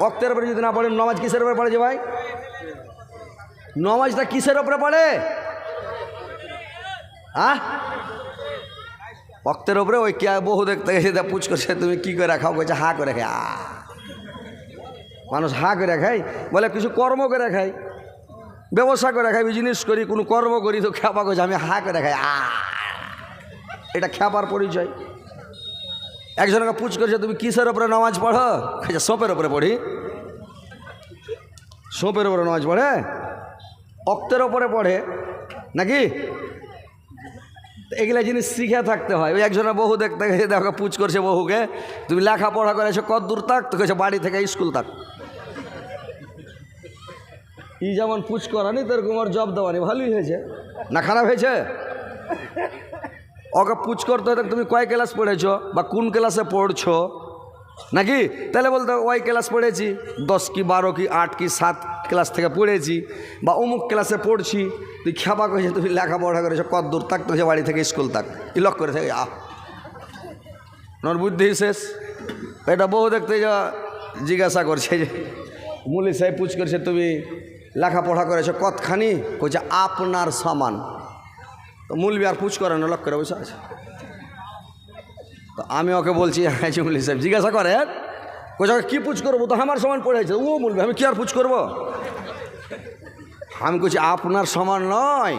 অক্তের উপরে যদি না পড়ে, নমাজ কিসের উপরে পড়ে যে ভাই? নমাজটা কিসের উপরে পড়ে? আহ? অক্তের উপরে ওই কে বহু দেখতে গেছে পুচ করছে, তুমি কি করে খাও? কইছে হা করে খাই। মানুষ হা করে খায়, বলে কিছু কর্ম করে খাই ব্যবসা করে খাই বিজনেস করি, কোনো কর্ম করি তো খেপা করছে, আমি হা করে খাই। আ এটা খেপার পরিচয়। একজনকে পুচ করছে, তুমি কিসের ওপরে নামাজ পড়ো? কইছে, সোপের ওপরে পড়ি। সোপের ওপরে নামাজ পড়ে? অক্তের ওপরে পড়ে? নাকি? এগুলা জিনিস শিখে থাকতে হয়। ওই একজনের বহু দেখতে গেছে, দেখো, পুচ করছে বহুকে তুমি লেখাপড়া করেছ কত দূর থাক? তো কেছে বাড়ি থেকে স্কুল থাক। ই যেমন পুচ করানি তোর কুমার জব দেওয়ানি, ভালোই হয়েছে। না, খারাপ হয়েছে? ওকে পুচ করতে হতো তুমি কয় ক্লাস পড়েছো বা কোন ক্লাসে পড়ছো? নাকি? তাহলে বলতো, ওই ক্লাস পড়েছি, দশ কি বারো কি আট কি সাত ক্লাস থেকে পড়েছি বা অমুক ক্লাসে পড়ছি, তুই খেপা করেছে তুমি লেখাপড়া করেছ কত দূর থাক তোকে বাড়ি থেকে স্কুল থাক ইলক করে থাকে আহ নর বুদ্ধি শেষ। এটা বহু দেখতে যা জিজ্ঞাসা করছে যে, মুলি সাহেব পুছ করছে, তুমি লেখাপড়া করেছ কতখানি? কইছে, আপনার সমান। তো মুলবি আর পুছ করে না লক্ষ্য করে বসে আছে তো আমি ওকে বলছি হ্যাঁ জি মুলি সাহেব জিজ্ঞাসা করেন কইছে কী পুছ করব তো আমার সমান পড়েছে ও মুলবি আমি কি আর পুছ করব আমি কইছি আপনার সমান নয়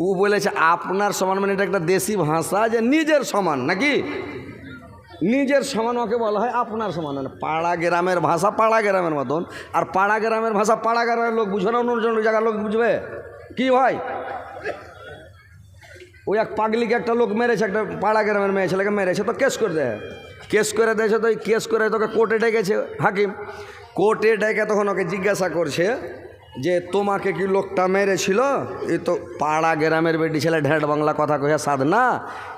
ও বলেছে আপনার সমান মানে এটা একটা দেশি ভাষা যে নিজের সমান নাকি নিজের সমান ওকে বলা হয় আপনার সমান মানে পাড়া গ্রামের ভাষা পাড়া গ্রামের মতন আর পাড়া গ্রামের ভাষা পাড়া গ্রামের লোক বুঝবে না অন্য জায়গার লোক বুঝবে কি ভাই ওই এক পাগলিকে একটা লোক মেরেছে, একটা পাড়া গ্রামের মেয়ে ছেলেকে মেরেছে, তো কেস করে দেয়। কেস করে দিয়েছে তো ওই কেস করে তোকে কোর্টে ডেকেছে। হাকিম, কোর্টে ডেকে তখন ওকে জিজ্ঞাসা করছে যে, তোমাকে কি লোকটা মেরেছিল? এই তো পাড়া গ্রামের বেটি ছেলে ঢেঁট বাংলা কথা কহে সাদ না,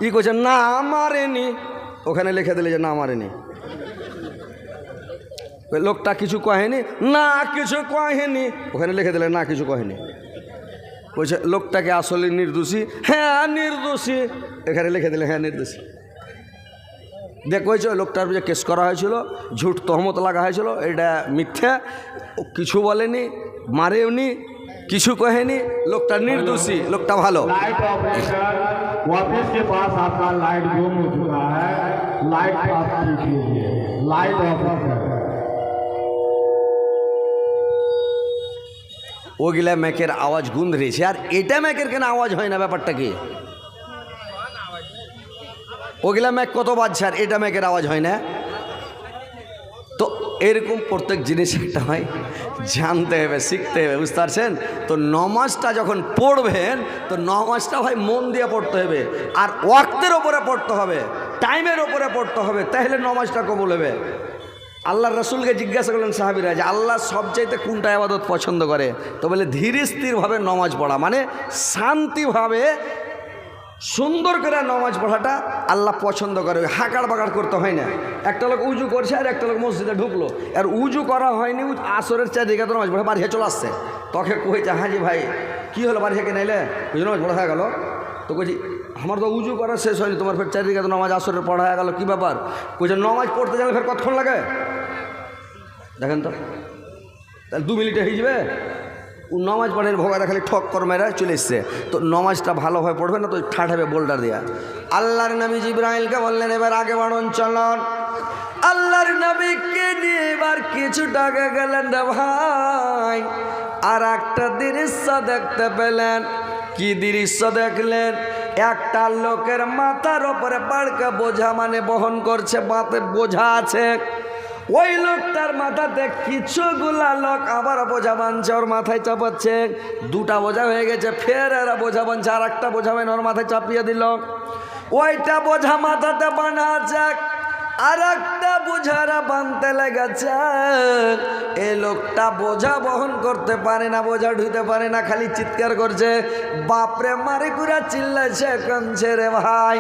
ই কইছে, না, মারেনি। ওখানে লিখে দিলে যে, না, মারেনি। লোকটা কিছু কহেনি? না, কিছু কহেনি। ওখানে লিখে দিলে, না, কিছু কহেনি। বলছে, লোকটাকে আসলে নির্দোষী? হ্যাঁ নির্দোষী। এখানে লিখে দিলে হ্যাঁ নির্দোষী। দেখ হয়েছে লোকটার যে কেস করা হয়েছিল, ঝুট তহমত লাগা হয়েছিল, এটা মিথ্যা। কিছু বলেনি, মারেওনি, কিছু কহেনি, লোকটা নির্দোষী, লোকটা ভালো। লাইট ওগুলা ম্যাকের আওয়াজ গুন ধরেছে আর এটা ম্যাকের কেন আওয়াজ হয় না ব্যাপারটা কি? ওগুলা ম্যাক কত বাজছে আর এটা ম্যাকের আওয়াজ হয় না? তো এরকম প্রত্যেক জিনিস একটা হয়, জানতে হবে, শিখতে হবে, বুঝতে পারছেন? তো নমাজটা যখন পড়বেন, তো নমাজটা ভাই মন দিয়ে পড়তে হবে। আর ওয়াক্তের ওপরে পড়তে হবে, টাইমের ওপরে পড়তে হবে, তাহলে নমাজটা কবল হবে। আল্লাহ রসুলকে জিজ্ঞাসা করলেন সাহাবিরা যে আল্লাহ সবচাইতে কোনটা আবাদত পছন্দ করে? তো বলে ধীর স্থিরভাবে নমাজ পড়া মানে শান্তিভাবে সুন্দর করে নামাজ পড়াটা আল্লাহ পছন্দ করে। ওই হাকাড় বাকাড় করতে হয় না। একটা লোক উজু করছে আর একটা লোক মসজিদে ঢুকলো। আর উজু করা হয়নি আসরের চারিদিকে তো নমাজ পড়ে বাড়ি চলে আসছে। তোকে কইছে হ্যাঁ জি ভাই, কী হলো বাড়ি থেকে নাইলে? বুঝি নামাজ পড়া হয়ে গেলো। তো কইছি, আমার তো উজু করা শেষ হয়নি, তোমার ফের চারিদিকে তো নামাজ আসরের পড়া হয়ে গেলো, কী ব্যাপার? কইছে, নামাজ পড়তে গেলে ফের কতক্ষণ লাগে? দেখেন তো। তাহলে দু মিনিটে হয়ে যাবে। নমাজ পড়েন ভোগারা খালি ঠক কর মেরা চলে এসছে। তো নমাজটা ভালোভাবে পড়বে না তো ঠাঠাবে বোল্ডার দেয়া। আল্লাহর নবী জিব্রাইলকে বললেন, এবার আগে বাড়ুন, চলন। আল্লাহর নবীকে নিয়ে এবার কিছুটা আগে গেলেন রে ভাই। আর একটা দৃশ্য দেখতে পেলেন। কি দৃশ্য দেখলেন? একটা লোকের মাথার ওপরে পাড়কা বোঝা মানে বহন করছে বাতে বোঝা আছে। ওই লোকটার মাথাতে কিছুগুলা লোক আবার বোঝা বানছে ওর মাথায় চাপাচ্ছে। দুটা বোঝা হয়ে গেছে, ফের এরা বোঝা বানছে আর একটা বোঝা বান ওর মাথায় চাপিয়ে দিল। ওইটা বোঝা মাথাতে বানা আছে আর একটা বোঝারা বানতে লেগেছে। এই লোকটা বোঝা বহন করতে পারে না, বোঝা ঢুইতে পারে না, খালি চিৎকার করছে। বাপরে, মারে কুড়া চিল্লাছে কানছে রে ভাই।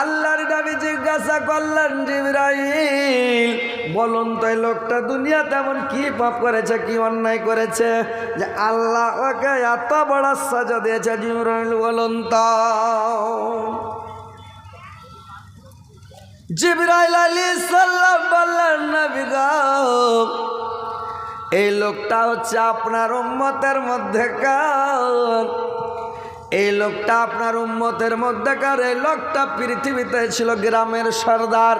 আল্লাহর নবী জিজ্ঞাসা করলেন জিবরাইল, বলুন তো এই লোকটা দুনিয়া তেমন কি পাপ করেছে, কি অন্যায় করেছে? যে আল্লাহ ওকে এত বড় সাজা দিয়েছে জিবরাইল, বলুন তো। জিবরাইল আলী সাল্লাম বললেন, নবী এই লোকটা হচ্ছে আপনার উম্মতের মধ্যে কার এই লোকটা আপনার উম্মতের মধ্যেকার। এই লোকটা পৃথিবীতে ছিল গ্রামের সর্দার।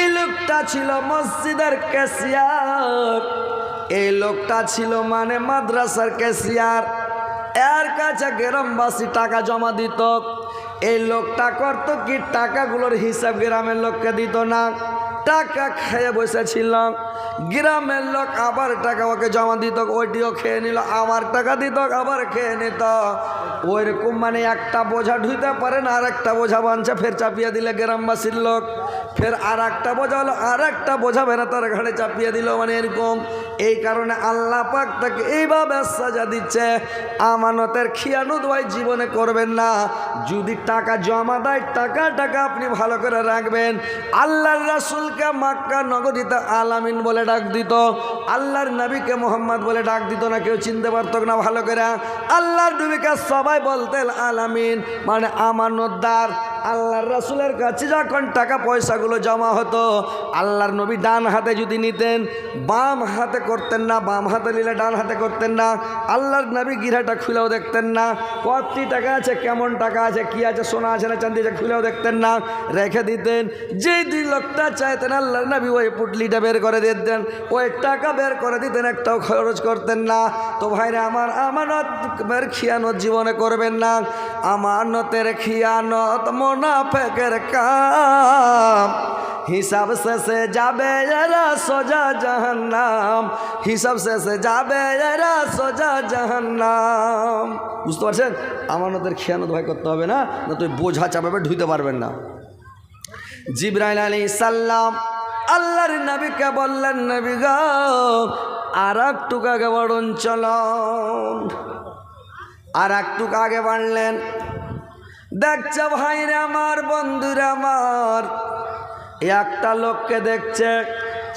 এই লোকটা ছিল মসজিদের ক্যাশিয়ার। এই লোকটা ছিল মানে মাদ্রাসার ক্যাশিয়ার। এর কাছে গ্রামবাসী টাকা জমা দিত। এই লোকটা করতো কি, টাকাগুলোর হিসাব গ্রামের লোককে দিত না। টাকা খেয়ে বসেছিলাম। গ্রামের লোক আবার টাকা ওকে জমা দিত, ওইটিও খেয়ে নিল আবার টাকা দিত, আবার খেয়ে নিত। ওইরকম মানে একটা বোঝা ঢুইতে পারেন আর একটা বোঝা বাঞ্চা, ফের চাপিয়ে দিলে গ্রামবাসীর লোক। ফের আর একটা বোঝা হলো আর একটা বোঝা বেড়া তার ঘাড়ে চাপিয়ে দিল মানে এরকম। এই কারণে আল্লাহ পাক তাকে এইভাবে সাজা দিচ্ছে। আমানতের খিয়ানুদ ভাই জীবনে করবেন না। যদি টাকা জমা দেয়, টাকা টাকা আপনি ভালো করে রাখবেন। আল্লাহর রাসুলকে মাক্কা নগরীতে আলামিন বলে ডাক দিত। আল্লাহর নবীকে মোহাম্মদ বলে ডাক দিত না, কেউ চিনতে পারত না ভালো করে। আল্লাহর নবীকে সবাই বলতেন আলামিন মানে আমানতদার আল্লাহর রাসুলের কাছে যখন টাকা পয়সাগুলো জমা হতো, আল্লাহর নবী ডান হাতে যদি নিতেন, বাম হাতে করতেন না, বাম হাতে নিলে ডান হাতে করতেন না, আল্লাহর নবী গিরাটা খুলেও দেখতেন না, কতটি টাকা আছে, কেমন টাকা আছে, কি আছে, সোনা আছে না চাঁদি আছে খুলেও দেখতেন না, রেখে দিতেন, যেই দুই লোকটা চাইতেন আল্লাহর নবী ওই পুটলিটা বের করে দিতেন, ওই টাকা বের করে দিতেন, একটাও খরচ করতেন না, তো ভাইরা আমার আমানত খিয়ানত জীবনে করবেন না, আমানতের খিয়ানত মোনাফেকের কাম। হিসাব শেষে যাবে এরা সোজা জাহান্নাম। হিসাব শেষে যাবে এরা সোজা জাহান্নাম। বুঝতে পারছেন? আমানতের খেয়ানত ভাই করতে হবে না না তুই বোঝা চাপাবে ঢুইতে পারবেন না। জিব্রাইল আলী সাল্লাম আল্লাহর নবীকে বললেন, নবী গো আর একটু আগে বড়ুন, চলন। আর একটু আগে বাড়লেন দেখছে ভাইরে আমার বন্ধুরা আমার। একটা লোককে দেখছে,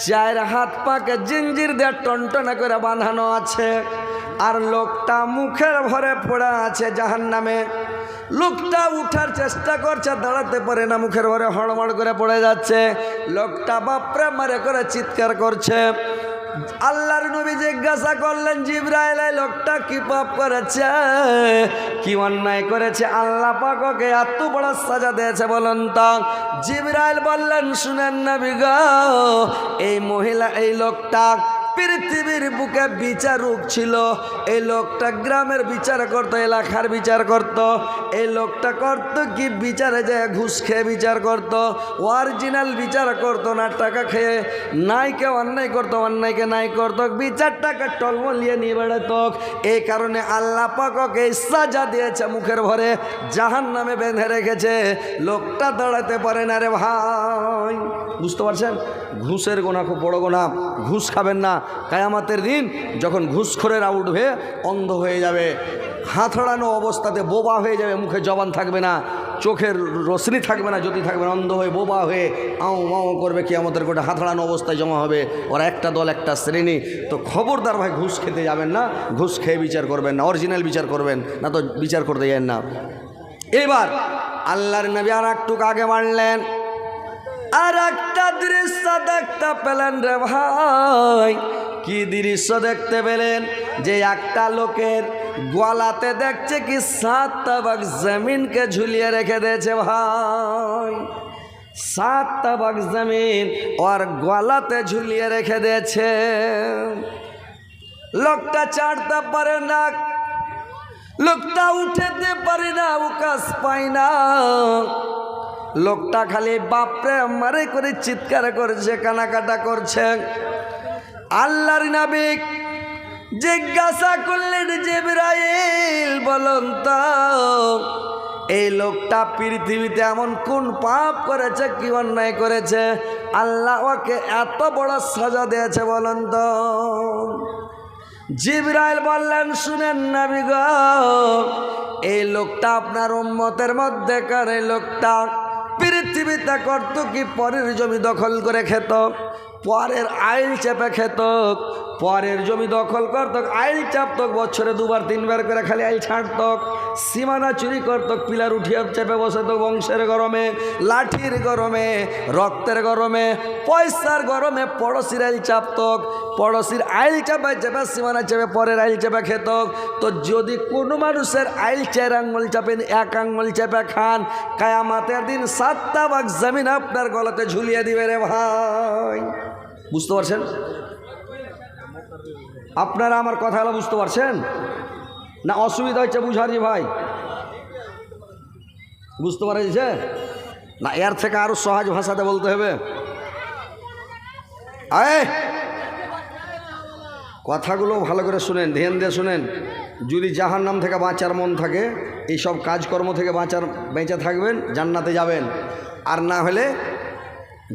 চায়ের হাত পাকে জিঞ্জির দিয়ে টনটনা করে বাঁধানো আছে। আর লোকটা মুখের ভরে পড়ে আছে জাহান নামে লোকটা উঠার চেষ্টা করছে, দাঁড়াতে পারে না, মুখের ভরে হড়মড় করে পড়ে যাচ্ছে। লোকটা বাপরে মারে করে চিৎকার করছে। আল্লাহর নবী জিজ্ঞাসা করলেন, জিব্রাইল লোকটা কি পাপ করেছে? কি অন্যায় করেছে? আল্লাহ পাককে এত বড় সাজা দিয়েছে, বলুন তো। জিব্রাইল বললেন, শুনেন নবী গো, এই মহিলা, এই লোকটা পৃথিবীর বুকে বিচারক ছিল। এই লোকটা গ্রামের বিচার করতো, এলাকার বিচার করত। এই লোকটা করত কি? বিচারে যায় ঘুষ খেয়ে বিচার করত। অরিজিনাল বিচার করতো না, টাকা খেয়ে নাইকে অন্যায় করতো, অন্যায়কে নাই করতো। বিচারটাকে টলমলিয়ে নিয়ে বেড়াত। এই কারণে আল্লাহ পাককে সাজা দিয়েছে মুখের ভরে জাহান নামে বেঁধে রেখেছে। লোকটা দাঁড়াতে পারে না রে ভাই। বুঝতে পারছেন? ঘুষের গোনা খুব বড় গোনা। ঘুষ খাবেন না কায়ামাতের দিন যখন ঘুষখোরেরা উঠবে, অন্ধ হয়ে যাবে, হাতড়ানো অবস্থাতে বোবা হয়ে যাবে, মুখে জবান থাকবে না, চোখের রশ্মি থাকবে না, জ্যোতি থাকবে না, অন্ধ হয়ে বোবা হয়ে আও মাও করবে কি আমাদের গোটা হাতড়ানো অবস্থায় জমা হবে। ওরা একটা দল, একটা শ্রেণি। তো খবরদার ভাই ঘুষ খেতে যাবেন না, ঘুষ খেয়ে বিচার করবেন না, অরিজিনাল বিচার করবেন না, তো বিচার করতে যান না। এবার আল্লাহর নবী আর একটু আগে মারলেন? আর একটা দৃশ্য দেখতে পেলেন রে ভাই। কি দৃশ্য দেখতে পেলেন? যে একটা লোকের গলাতে দেখছে কি সাত তাবাক জমিনকে ঝুলিয়ে রেখে দিয়েছে ভাই। সাত তাবাক জমিন ওর গলাতে ঝুলিয়ে রেখে দিয়েছে। লোকটা চাড়তে পারে না, লোকটা উঠেতে পারে না, উকাশ পায় না। লোকটা খালি বাপরে মারে করে চিৎকার করছে, কানাকাটা করছে। আল্লাহর নাবিক জিজ্ঞাসা করলেন, জিব্রাইল, বলুন তো, এই লোকটা পৃথিবীতে এমন কোন পাপ করেছে, কি অন্যায় করেছে? আল্লাহ ওকে এত বড় সাজা দিয়েছে, বলুন তো। জিব্রাইল বললেন, শুনেন নবী গো, এই লোকটা আপনার উম্মতের মধ্যে কার লোকটা পৃথিবীতে করত কি? পরের জমি দখল করে খেত পরের আইল চেপে খেত পরের জমি দখল করতক আইল চাপতক বছরে দুবার, তিনবার করে খালি আইল ছাড়তক সীমানা চুরি করতক পিলার উঠিয়ে চেপে বসে তো বংশের গরমে, লাঠির গরমে, রক্তের গরমে, পয়সার গরমে, পড়শির আইল চাপতক পড়শির আইল চাপা চেপে, সীমানা চেপে, পরের আইল চেপে খেতক তো যদি কোনো মানুষের আইল চার আঙ্গুল চাপেন, এক আঙ্গুল চেপে খান, কায়ামাতের দিন সাতটা বাঘ জমিন আপনার গলাতে ঝুলিয়ে দিবে রে ভাই। বুঝতে পারছেন? আপনারা আমার কথাগুলো বুঝতে পারছেন? না, অসুবিধা হচ্ছে বুঝারি ভাই। বুঝতে পারছে না, এর থেকে আরও সহজ ভাষাতে বলতে হবে। আয়! কথাগুলো ভালো করে শুনেন, ধ্যান দিয়ে শুনেন। যদি জাহার নাম থেকে বাঁচার মন থাকে, এইসব কাজকর্ম থেকে বাঁচার, বেঁচে থাকবেন, জান্নাতে যাবেন। আর না হলে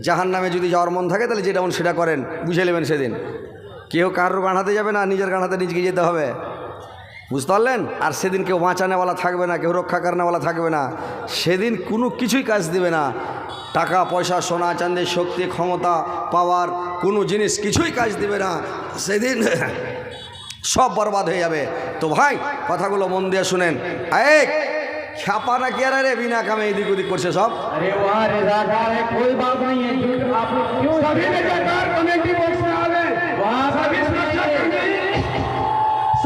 জাহার নামে যদি যাওয়ার মন থাকে, তাহলে যেটা মন সেটা করেন। বুঝে নেবেন সেদিন। কেউ কারোর গাঁড়াতে যাবে না নিজের গাঁড়াতে নিজেকে যেতে হবে। বুঝতে পারলেন? আর সেদিন কেউ বাঁচানেওয়ালা থাকবে না কেউ রক্ষা করানেওয়ালা থাকবে না। সেদিন কোনো কিছুই কাজ দিবে না। টাকা পয়সা সোনা চাঁদি শক্তি ক্ষমতা পাওয়ার কোনো জিনিস কিছুই কাজ দিবে না। সেদিন সব বরবাদ হয়ে যাবে। তো ভাই কথাগুলো মন দিয়ে শুনেন। এক খ্যাপা না কি আর রে বিনা কামে এদিক ওদিক করছে সব?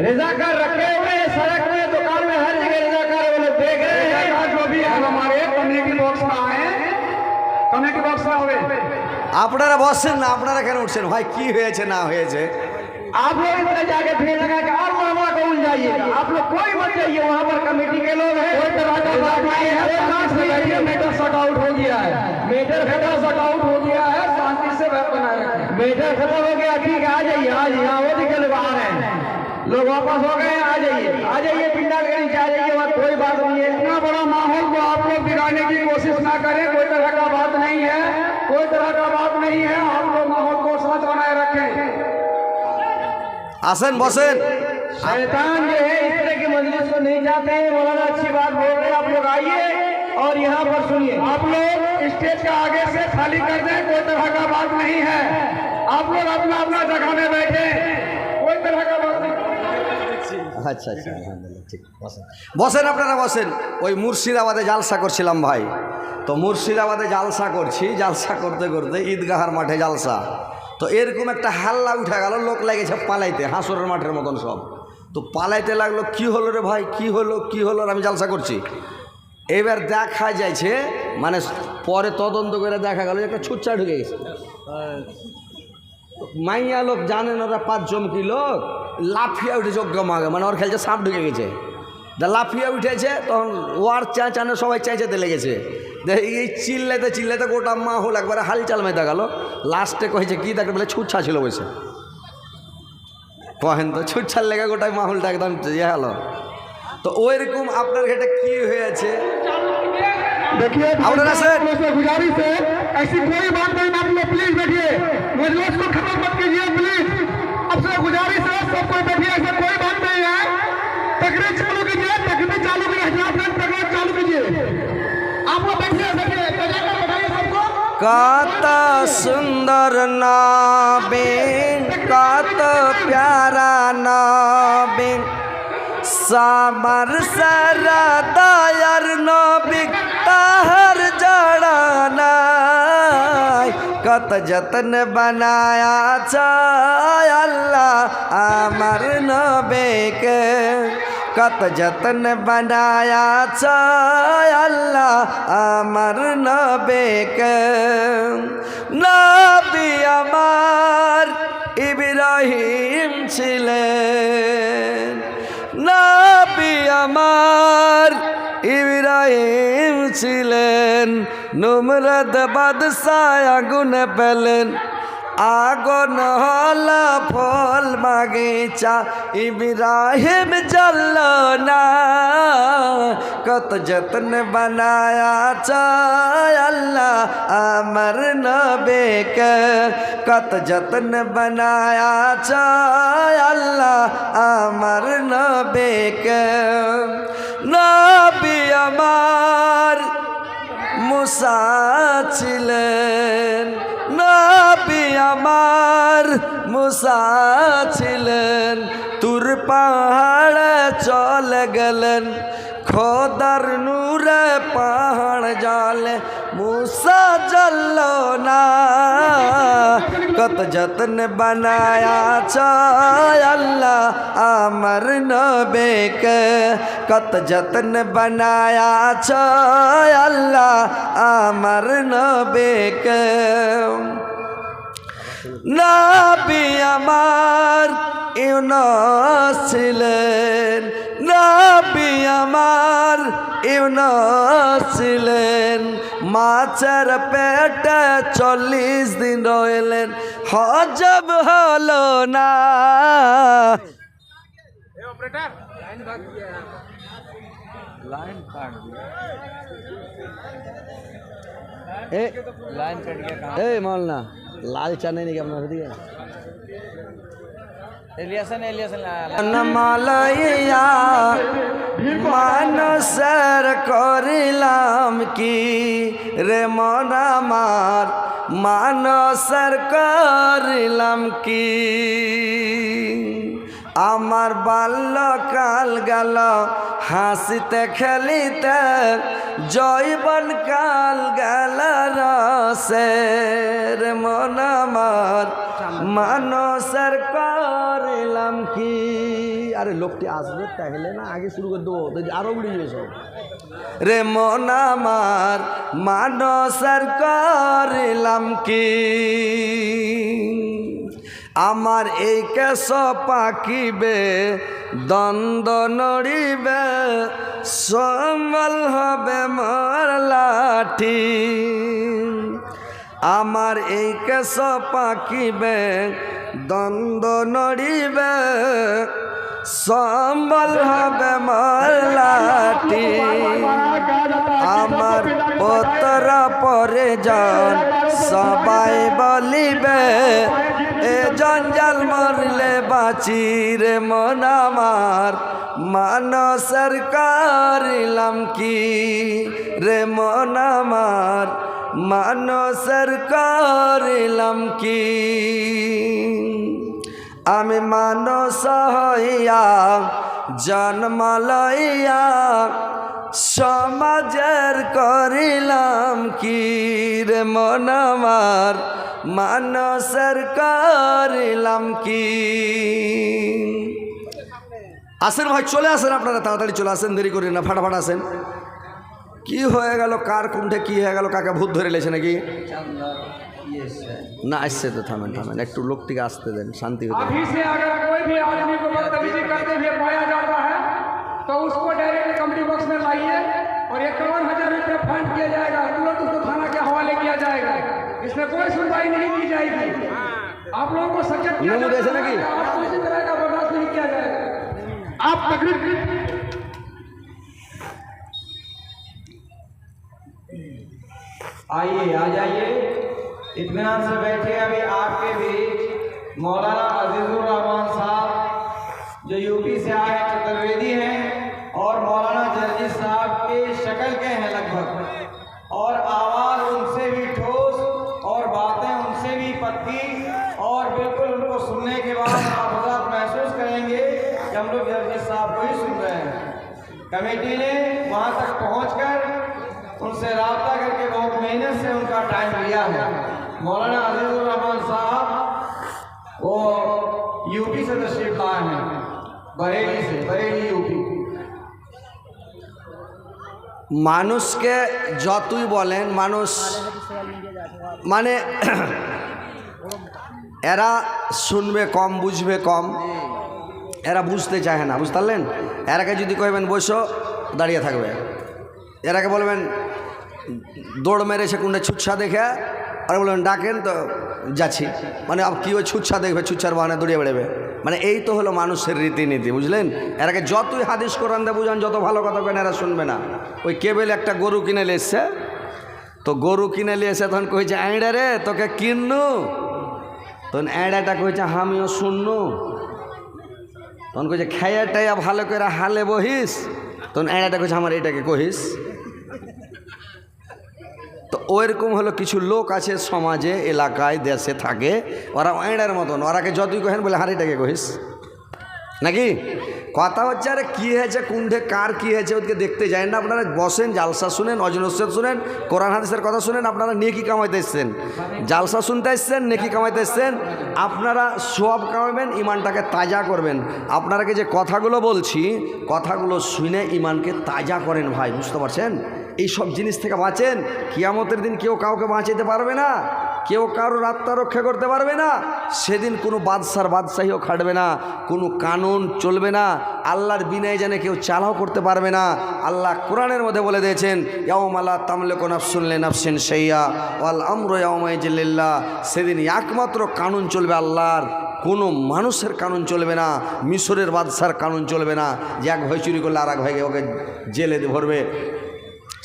रजाकार रखे हुए हैं सड़क में दुकान में हर जगह रजाकार वो लोग देख रहे हैं जो भी है हमारे कम्युनिटी बॉक्स में आए कम्युनिटी बॉक्स में हुए আপনারা বসেন না আপনারা কেন উঠছেন ভাই কি হয়েছে না হয়েছে आप लोग इधर जाके भीड़ लगा के और मामला को उलझाइएगा आप लोग कोई मत जाइए वहाँ पर कमेटी के लोग हैं कोई तरह का बात नहीं है शांति से बैठिए मेटर शट आउट हो गया है मेटर खत्म शट आउट हो गया है शांति से बैठ बनाए रखें मेटर खत्म हो गया ठीक है आ जाइए आ जाइए हाँ, वो दिखे लोग आ रहे हैं लोग वापस हो गए आ जाइए। आ जाइए पिंडाल के नीचे आ जाइए बात कोई बात नहीं है। इतना बड़ा माहौल को आप लोग बिगाड़ने की कोशिश ना करें कोई तरह का बात नहीं है कोई तरह का बात नहीं है आप लोग माहौल को स्वच्छ बनाए रखें। आसन बसन। शैतान जो है इस तरह की मंजिल को नहीं जाते हैं। मौलाना अच्छी बात बोल रहे आप लोग आइए और यहाँ पर सुनिए। आप लोग स्टेज का आगे से खाली कर दें कोई तरह का बात नहीं है। आप लोग अपना अपना जगह में बैठे। कोई तरह का बात আচ্ছা আচ্ছা আলহামদুলিল্লাহ, ঠিক বসেন। বসেন আপনারা বসেন। ওই মুর্শিদাবাদে জালসা করছিলাম ভাই। তো মুর্শিদাবাদে জালসা করছি জালসা করতে করতে ঈদগাহার মাঠে জালসা। তো এরকম একটা হাল্লা উঠে গেল লোক লেগেছে পালাইতে হাঁসরের মাঠের মতন সব। তো পালাইতে লাগল কি হলো রে ভাই কি হলো কি হলো আমি জালসা করছি। এবার দেখা যাইছে মানে পরে তদন্ত করে দেখা গেল একটা ছুচ্চা ঢুকে গেছে। মাইয়া লোক জানেন ওরা পাঁচ জমকি লোক লাফিয়া উঠেছে অজ্ঞ মাগে মানে ওর খেলছে সাপ ঢুকে গেছে দা লাফিয়া উঠেছে তখন ওয়ার চা চানে সবাই চেঁচাতে লেগেছে দেখ এই চিল্লাতে চিল্লাতে গোটা মাহল একবারে হালচাল মেতে গেল লাস্টে কয়েছে কি দেখে বলে ছুটছা ছিল বসে কহেন তো ছুটছার লেগে গোটাই মাহলটা একদম ইয়ে হলো তো ওইরকম আপনার ঘেটে কি হয়েছে देखिए আপনারা স্যার से गुजारिश है ऐसी कोई बात नहीं आप लोग सबको কত সুন্দর নবীন কত প্যারা নবীন সামার সারা দয়ার নবী তাহার জড়া নাই কত যতন বানায়া চায় আল্লাহ আমার নবেকে কত যতন বানায়া চায় আমার নবেকে। নবী আমার ইব্রাহিম ছিলেন। নবী আমার ইব্রাহিম ছিলেন। নুমরদ বাদশাহ আগুনে পেলেন। আগুন হল ফল বাগিচা ইব্রাহিম জল না কত যত্ন বানায়া চায় আল্লাহ আমার নবেক কত যত্ন বানায়া চায় আল্লাহ আমার নবেক নবী আমার মুসা ছিলেন নবী আমার মুসা ছিলেন, তুর পাহাড়ে চলে গেলেন, খোদার নূরে পাহাড় জালে, মুসা জল না। কত যত্ন বানায়া আল্লাহ আমার নবেক, কত যত্ন বানায়া আল্লাহ আমার নবেক। নাবি আমার ইউনস ছিলেন। নাবি আমার ইউনস ছিলেন। মাছের পেটে চল্লিশ দিন রইলেন। হজব হল না। লাইন মল না लाल चने नहीं क्या दिया एलियासन एलियासन মালাইয়া মানসের করিলাম কি রে মন আমার মানসের করিলাম কি আমার বাল্যকাল গেল, হাসিতে খেলিতে জৈবন কাল গেল রসের মন আমার। মানুষের করিলাম কি? আরে লোকটি আসবে তাহলে না, আগে শুরু করে দেবো আরও উড়ে সব। রে মন আমার মানুষের করিলাম কি? আমার এই কেশ পাকিবে, দ্বন্দ্ব নড়িবে সম্বল হবে মার লাঠি। আমার এই কেশ পাকিবে, দ্বন্দ্ব নড়িবে সম্বল হবে মর লাঠি আমার পতর পরে যান। সবাই বলিবে, এ জঞ্জাল মরলে বাঁচি রে মন আমার। মানসের কারিলাম কি রে মন আমার? মানসের কারিলাম কি? আমি মানস হইয়া জন্ম লইয়া সমাজের করিলাম কি রে মন আমার? মানসের করিলাম কি? আসেন ভাই, চলে আসেন আপনারা, তাড়াতাড়ি চলে আসেন, দেরি করি না, ফাটাফাট আসেন। কি হয়ে গেল, কার কুণ্ঠে কি হয়ে গেল, কাকে ভূত ধরে লেছে নাকি? না আসছে তো থামেন থামেন একটু লোকটিকে আসতে দেন শান্তি হতে अभी से अगर कोई भी आदमी को बदतमीजी करते हुए पाया जाता है तो उसको डायरेक्ट कमेटी बॉक्स में लाइए और इक्यावन हजार रुपये फाइन किया जाएगा तुरंत उसको थाना के हवाले किया जाएगा इसमें कोई सुनवाई नहीं की जाएगी आप लोगों को सचेत किया नमूद ऐसे जाता ना है कि- कि आपको किसी तरह का बर्दाश्त नहीं किया जाएगा आप तकरीर आइए आ जाइए इत्मीनान से बैठे अभी आपके बीच मौलाना अजीजुर रहमान साहब, जो यूपी से आए चतुर्वेदी हैं और मौलाना जर्जी साहब के शक्ल के हैं लगभग। और आवाज़ उनसे भी ठोस और बातें उनसे भी पक्की और बिल्कुल उनको सुनने के बाद आप हज़रत महसूस करेंगे कि हम लोग जर्जी साहब को ही सुन रहे हैं। कमेटी ने वहाँ तक पहुँचकर उनसे रबता करके बहुत मेहनत से उनका टाइम लिया है। मौलाना अजीजुर रहमान साहब वो यूपी से तशरीफ लाए हैं बरेली से बरेली यूपी মানুষকে যতই বলেন মানুষ মানে এরা শুনবে কম বুঝবে কম এরা বুঝতে চায় না বুঝতে পারলেন এরাকে যদি কইবেন বসো দাঁড়িয়ে থাকবে এরাকে বলবেন দৌড় মেরে সে কোনটা ছুটছা দেখে আর বলবেন ডাকেন তো, যাচ্ছি। মানে আব কি ওই ছুচ্ছা দেখবে ছুচ্ছার বাহানে দৌড়িয়ে বেড়াবে। মানে এই তো হলো মানুষের রীতিনীতি, বুঝলেন? এর আগে যতই হাদিস কোরআন দিয়ে বুঝান, যত ভালো কথা কেন এরা শুনবে না। ওই কেবেল একটা গরু কিনে এসছে। তো গরু কিনে এসে তখন কইছে, আইডা রে, তোকে কিননু? তখন আইডাটা কইছে আমিও শুননু। তখন কইছে খাইয়া টাইয়া ভালো করে হালে বহিস? তখন আইডাটা কইছে, আমার এটাকে কহিস? তো ওইরকম হলো কিছু লোক আছে সমাজে, এলাকায়, দেশে থাকে, ওরা ওয়াইডার মতন, ওরাকে যতই কহেন বলে হাঁড়িটাকে কহিস। নাকি? কথা হচ্ছে, আরে কী হয়েছে কুণ্ঠে কার কী হয়েছে ওদেরকে দেখতে যায় না। আপনারা বসেন, জালসা শুনেন অজনসেদ শুনেন, কোরআন হাদিসের কথা শুনেন, আপনারা নেকি কামাইতে এসছেন। জালসা শুনতে এসছেন, নেকি কামাইতে এসছেন, আপনারা সব কামাবেন ইমানটাকে তাজা করবেন। আপনারাকে যে কথাগুলো বলছি, কথাগুলো শুনে ইমানকে তাজা করেন ভাই, বুঝতে পারছেন? এই সব জিনিস থেকে বাঁচেন, কিয়ামতের দিন কেউ কাউকে বাঁচাইতে পারবে না। কেউ কারও রাত্তা রক্ষা করতে পারবে না, সেদিন কোনো বাদশার বাদশাহীও খাটবে না, কোনো কানুন চলবে না, আল্লাহর বিনয় জানে কেউ চালাও করতে পারবে না। আল্লাহ কোরআনের মধ্যে বলে দিয়েছেন ইয়ামালা তামলে কোন নাফসুল্লে নাফসিন সেইয়া ওয়াল আমর ইয়ামাইজিল্লা সেদিন একমাত্র কানুন চলবে আল্লাহর, কোনো মানুষের কানুন চলবে না, মিশরের বাদশার কানুন চলবে না। যে এক ভাই চুরি করলে আর এক ভাইকে ওকে জেলে ভরবে।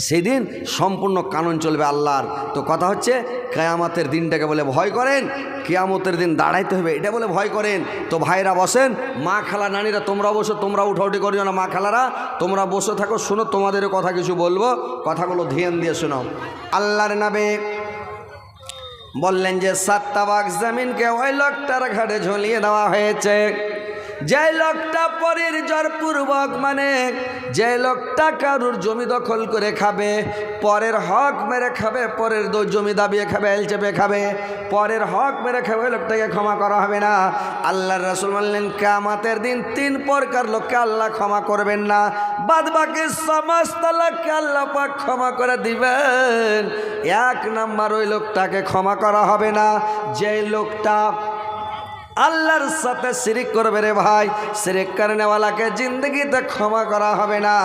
সেদিন সম্পূর্ণ কানুন চলবে আল্লাহর। তো কথা হচ্ছে, কেয়ামতের দিনটাকে বলে ভয় করেন, কেয়ামতের দিন দাঁড়াইতে হবে, এটা বলে ভয় করেন। তো ভাইরা বসেন, মা খালা নানিরা, তোমরা বসো, তোমরা উঠাউটি করিও না মা খালারা। তোমরা বসে থাকো, শোনো, তোমাদেরও কথা কিছু বলব। কথাগুলো ধ্যান দিয়ে শোনো। আল্লাহর নামে বললেন যে, সাতটা বাঘ জামিনকে ওই লোকটার ঘাটে ঝুলিয়ে দেওয়া হয়েছে। যে লোকটা পরের জোরপূর্বক মানে যে লোকটা কারুর জমি দখল করে খাবে, পরের হক মেরে খাবে, পরের দো জমি দাবিয়ে খাবে, এল চেপে খাবে, পরের হক মেরে খাবে লোকটাকে ক্ষমা করা হবে না। আল্লাহর রাসুল বললেন কামাতের দিন তিন প্রকার লোককে আল্লাহ ক্ষমা করবেন না। বাদ বাকি সমস্ত লোককে আল্লাহ পাক ক্ষমা করে দিবেন। এক নাম্বার ওই লোকটাকে ক্ষমা করা হবে না। যে লোকটা আল্লাহর সাথে শিরিক করবে রে ভাই। শিরিক কারণেওয়ালাকে জিন্দগিতে ক্ষমা করা হবে না।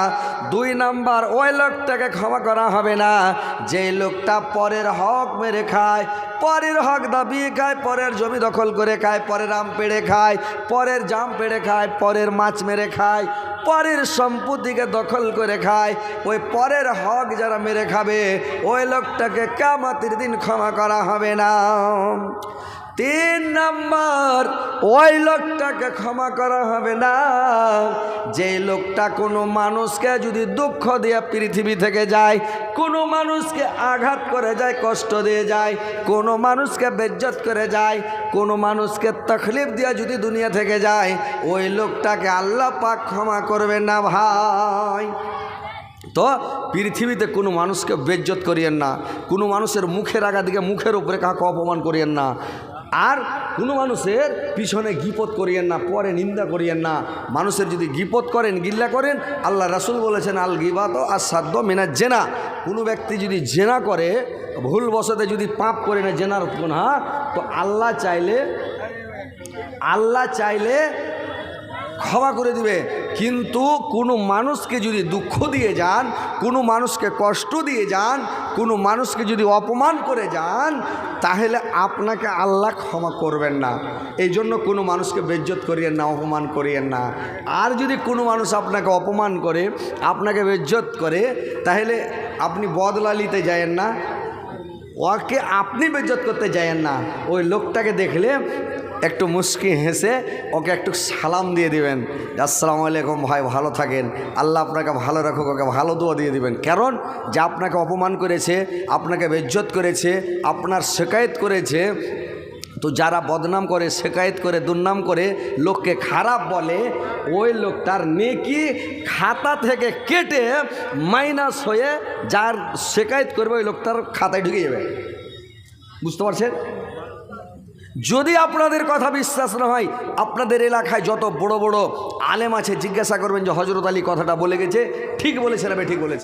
দুই নাম্বার, ওই লোকটাকে ক্ষমা করা হবে না। যে লোকটা পরের হক মেরে খায়, পরের হক দাবিয়ে খায়, পরের জমি দখল করে খায়, পরের আম পেড়ে খায়, পরের জাম পেড়ে খায়, পরের মাছ মেরে খায়, পরের সম্পত্তিকে দখল করে খায়, ওই পরের হক যারা মেরে খাবে, ওই লোকটাকে কামাতির দিন ক্ষমা করা হবে না। তিন নম্বর, ওই লোকটাকে ক্ষমা করা হবে না। যে লোকটা কোনো মানুষকে যদি দুঃখ দিয়ে পৃথিবী থেকে যায়, কোনো মানুষকে আঘাত করে যায়, কষ্ট দিয়ে যায়, কোনো মানুষকে বেজ্জত করে যায়, কোনো মানুষকে তকলিফ দিয়ে যদি দুনিয়া থেকে যায়, ওই লোকটাকে আল্লাহ পাক ক্ষমা করবে না ভাই। তো পৃথিবীতে কোনো মানুষকে বেজ্জত করিয়েন না, কোনো মানুষের মুখের আগা দিকে মুখের উপরে কাউকে অপমান করিয়েন না। আর কোনো মানুষের পিছনে গিপত করিয়েন না, পরে নিন্দা করিয়েন না। মানুষের যদি গিপত করেন, গিল্লা করেন, আল্লাহ রাসুল বলেছেন, আল গিবাত আর সাধ্য মেনা জেনা। কোনো ব্যক্তি যদি জেনা করে ভুল বসতে যদি পাপ করে না, জেনার গুণা তো আল্লাহ চাইলে আল্লাহ চাইলে ক্ষমা করে দিবে। কিন্তু কোনো মানুষকে যদি দুঃখ দিয়ে যান, কোনো মানুষকে কষ্ট দিয়ে যান, কোনো মানুষকে যদি অপমান করে যান, তাহলে আপনাকে আল্লাহ ক্ষমা করবেন না। এই জন্য কোনো মানুষকে বেজ্জত করিয়েন না, অপমান করিয়েন না। আর যদি কোনো মানুষ আপনাকে অপমান করে, আপনাকে বেজ্জত করে, তাহলে আপনি বদলা নিতে যায়েন না। ওকে আপনি বেজ্জত করতে যায়েন না। ওই লোকটাকে দেখলে একটু মুস্কি হেসে ওকে একটু সালাম দিয়ে দিবেন। আসসালামু আলাইকুম ভাই, ভালো থাকেন। আল্লাহ আপনাকে ভালো রাখুক, ওকে ভালো দোয়া দিয়ে দিবেন। কারণ যে আপনাকে অপমান করেছে, আপনাকে বেজ্জত করেছে, আপনার শেকায়ত করেছে, তো যারা বদনাম করে, শেকায়ত করে, দুর্নাম করে, লোককে খারাপ বলে, ওই লোক তার নেকি খাতা থেকে কেটে মাইনাস হয়ে যার শেকায়ত করবে, ওই লোকটার খাতায় ঢুকে যাবে। বুঝতে পারছেন? যদি আপনাদের কথা বিশ্বাস না হয়, আপনাদের এলাকায় যত বড় বড় আলেম আছে, জিজ্ঞাসা করবেন যে হজরত আলী কথাটা বলে গেছে, ঠিক বলেছে না ঠিক বলেছে?